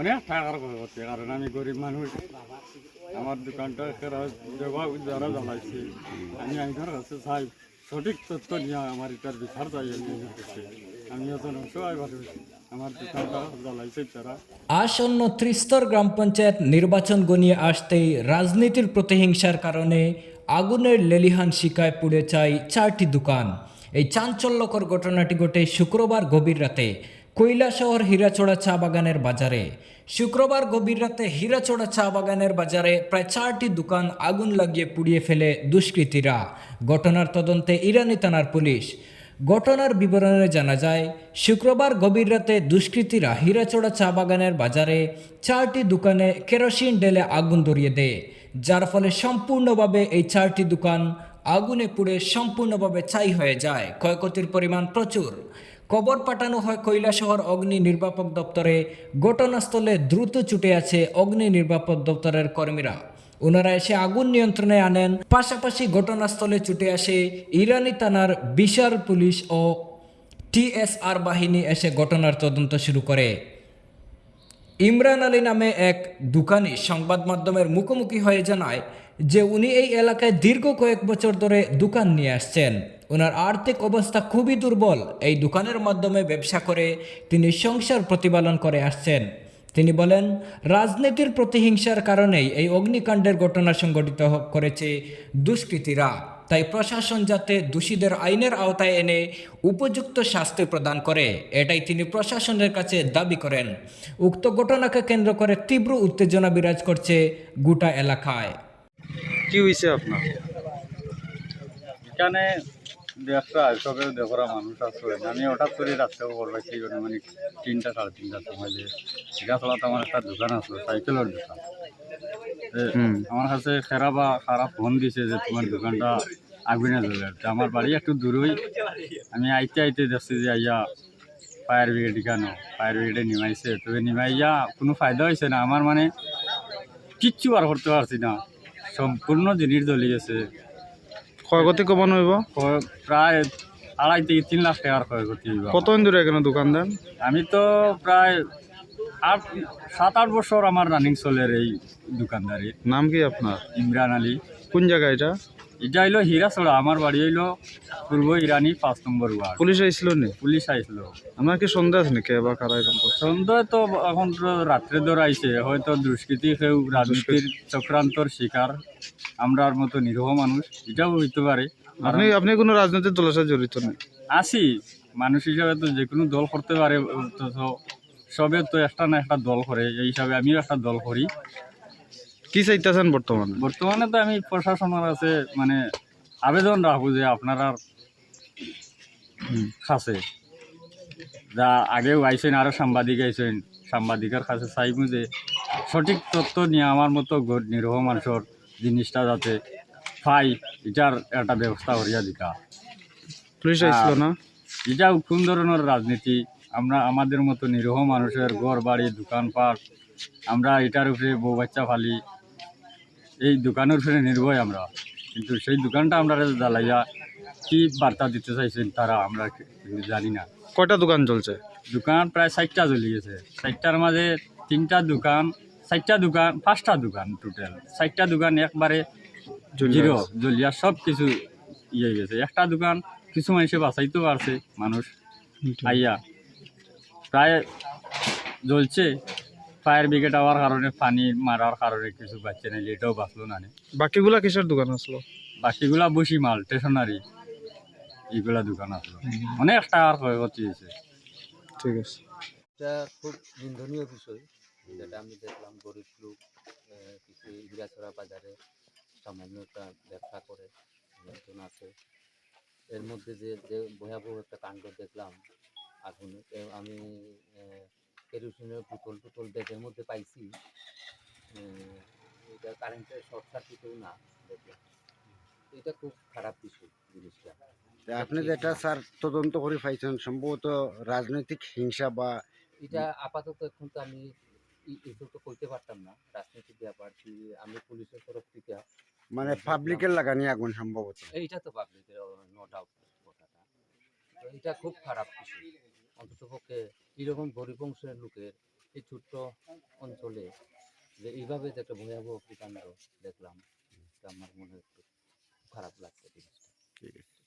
অনেক টাকার করছে কারণ আমি গরিব মানুষ। আমার দোকানটা যারা জ্বালাইছে আমি আইনের কাছে চাই, সঠিক তথ্য নিয়ে আমার এটার বিচার চাই আমি এখন মানুষ, আমার দোকানটা জ্বালাইছে তারা। আসন্ন ত্রিস্তর গ্রাম পঞ্চায়েত নির্বাচন গনিয়ে আসতেই রাজনীতির প্রতিহিংসার কারণে আগুনের লেলিহান শিকায় পুড়ে চাই চারটি দোকান। এই চাঞ্চল্যকর ঘটনাটি ঘটে শুক্রবার গভীর রাতে। কৈলাসহর হীরাচোড়া চা বাগানের বাজারে। শুক্রবার গভীর রাতে হীরাচড়া চা বাগানের বাজারে প্রায় চারটি দোকান আগুন লাগিয়ে পুড়িয়ে ফেলে দুষ্কৃতীরা। ঘটনার তদন্তে ইরানি থানার পুলিশ। ঘটনার বিবরণে জানা যায়, শুক্রবার গভীর রাতে দুষ্কৃতীরা হীরাচোড়া চা বাগানের বাজারে চারটি দোকানে কেরোসিন ঢেলে আগুন ধরিয়ে দেয়, যার ফলে সম্পূর্ণভাবে এই চারটি দোকান আগুনে পুড়ে সম্পূর্ণভাবে ছাই হয়ে যায়। ক্ষয়ক্ষতির পরিমাণ প্রচুর। কবর পাঠানো হয় কৈলাসহর অগ্নি নির্বাপক দপ্তরে। ঘটনাস্থলে দ্রুত ছুটে আছে অগ্নি নির্বাপক দপ্তরের কর্মীরা। ওনারা এসে আগুন নিয়ন্ত্রণে আনেন। পাশাপাশি ঘটনাস্থলে ছুটে আসে ইরানি থানার বিশাল পুলিশ ও টিএসআর বাহিনী এসে ঘটনার তদন্ত শুরু করে। ইমরান আলী নামে এক দোকানি সংবাদ মাধ্যমের মুখোমুখি হয়ে জানায় যে উনি এই এলাকায় দীর্ঘ কয়েক বছর ধরে দোকান নিয়ে আসছেন। ওনার আর্থিক অবস্থা খুবই দুর্বল। এই দোকানের মাধ্যমে ব্যবসা করে তিনি সংসার প্রতিপালন করে আসছেন। তিনি বলেন, রাজনীতির প্রতিহিংসার কারণেই এই অগ্নিকাণ্ডের ঘটনা সংঘটিত করেছে দুষ্কৃতীরা। তাই প্রশাসন যাতে দোষীদের আইনের আওতায় এনে উপযুক্ত শাস্তি প্রদান করে, এটাই তিনি প্রশাসনের কাছে দাবি করেন। উক্ত ঘটনাকে কেন্দ্র করে তীব্র উত্তেজনা বিরাজ করছে গোটা এলাকায়। কি হয়েছে আপনার? এখানে ব্যবসা সবের দেখরা মানুষ আছে। আমি হঠাৎ করে রাস্তাও করবাইছি মানে তিনটা সাড়ে তিনটার সময় যে গাছলাতে আমার একটা দোকান আছে সাইকেলের দোকান। আমার কাছে খেরা বা খারাপ ফোন দিছে যে তোমার দোকানটা আগুনে জ্বলে আমার বাড়ি একটু দূরই। আমি আইতে আইতে দেখছি যে আইয়া ফায়ার ব্রিগেড কেন? ফায়ার ব্রিগেডে নিমাইছে। তবে নিমাইয়া কোনো ফায়দা হয়েছে না? আমার মানে কিচ্ছু আর করতে পারছি না। সম্পূর্ণ জিনিস জ্বলে গেছে। ক্ষয়ক্ষতি কমানো হইব? প্রায় আড়াই থেকে তিন লাখ টাকার ক্ষয়ক্ষতি হইব। কতদিন ধরে এখানে দোকান দেন? আমি তো প্রায় আট সাত আট বছর আমার রানিং চলের এই দোকানদারি। নাম কি আপনার? ইমরান আলী। কোন জায়গা এটা? এটা হইল হীরাছড়া আমার বাড়ি হইল পূর্ব ইরানি পাঁচ নম্বর ওয়ার্ড। পুলিশ আইছিল নি? পুলিশ আইসলো। আমার কি সন্দেহ আছে নাকি? বা কারা এরকম? সন্দেহ তো এখন তো রাত্রে ধরে আইছে হয়তো দুষ্কৃতি কেউ রাজনীতির চক্রান্তর শিকার আমরার মতো নিরীহ মানুষ এটাও হইতে পারে। আপনি আপনি কোনো রাজনৈতিক দলের সাথে জড়িত নেই আছি মানুষ হিসাবে তো যে কোনো দল করতে পারে তো সবে তো একটা না একটা দল করে এই হিসাবে আমিও একটা দল করি। কি চাইতেছেন বর্তমানে? বর্তমানে তো আমি প্রশাসনের আছে মানে আবেদন রাখব যে আপনারা কাছে। যা আগেও আইসেন আরও সাংবাদিক আইসেন সাংবাদিকের কাছে চাইব যে সঠিক তথ্য নিয়ে আমার মতো নিরহ মানুষের জিনিসটা যাতে পাই এটার একটা ব্যবস্থা করিয়া দিকা। পুলিশ আইছিল না? এটা কোন ধরনের রাজনীতি? আমরা আমাদের মতো নিরীহ মানুষের ঘর বাড়ি দোকানপাট আমরা এটার উপরে বউ বাচ্চা ফালি এই দোকানের উপরে নির্ভয় আমরা। কিন্তু সেই দোকানটা আমরা জ্বালাইয়া কি বার্তা দিতে চাইছেন তারা আমরা জানি না। কয়টা দোকান চলছে? দোকান প্রায় ষাটটা জ্বলি গেছে। ষাটটার মাঝে তিনটা দোকান ষাটটা দোকান পাঁচটা দোকান টোটাল ষাটটা দোকান একবারে জিরো গেছে। জ্বলিয়া সব কিছু ইয়ে গেছে। একটা দোকান কিছু মানুষে বাঁচাইতেও পারছে মানুষ আইয়া। প্রায় জ্বলছে। ফায়ার ব্রিগেড হওয়ার কারণে পানি মারার কারণে কিছু বাচ্চা নেই এটাও বাঁচলো না বাকিগুলা কিসের দোকান আসলো? বাকিগুলা বসি মাল স্টেশনারি। এইগুলা দোকান আসলো। অনেক টাকার ক্ষয়ক্ষতি হয়েছে। ঠিক আছে। এটা খুব নিন্দনীয় বিষয় যেটা আমি দেখলাম গরিব লোক কিছু ইগরাছড়া বাজারে সামান্য একটা ব্যবসা করে লোকজন আছে। এর মধ্যে যে যে ভয়াবহ একটা কাণ্ড দেখলাম আগুন আমি কেরোসিনের বোতল টোতল ব্যাগের মধ্যে পাইছি। এটা কারেন্টের শর্ট সার্কিটেও না দেখলাম। এটা খুব খারাপ বিষয় জিনিসটা। আপনি যেটা স্যার তদন্ত করে পাইছেন সম্ভবত রাজনৈতিক হিংসা বা এটা আপাতত এখন তো আমি এসব তো করতে পারতাম না রাজনৈতিক ব্যাপার কি আমি পুলিশের তরফ থেকে মানে পাবলিকের লাগানি আগুন সম্ভবত? এইটা তো পাবলিকের নো ডাউট কথাটা। তো এটা খুব খারাপ কিছু। অন্তত পক্ষে এরকম গরিব অংশের লোকের এই ছোট্ট অঞ্চলে যে এইভাবে যে একটা ভয়াবহ অগ্নিকাণ্ড দেখলাম আমার মনে একটু খারাপ লাগছে জিনিসটা। ঠিক আছে।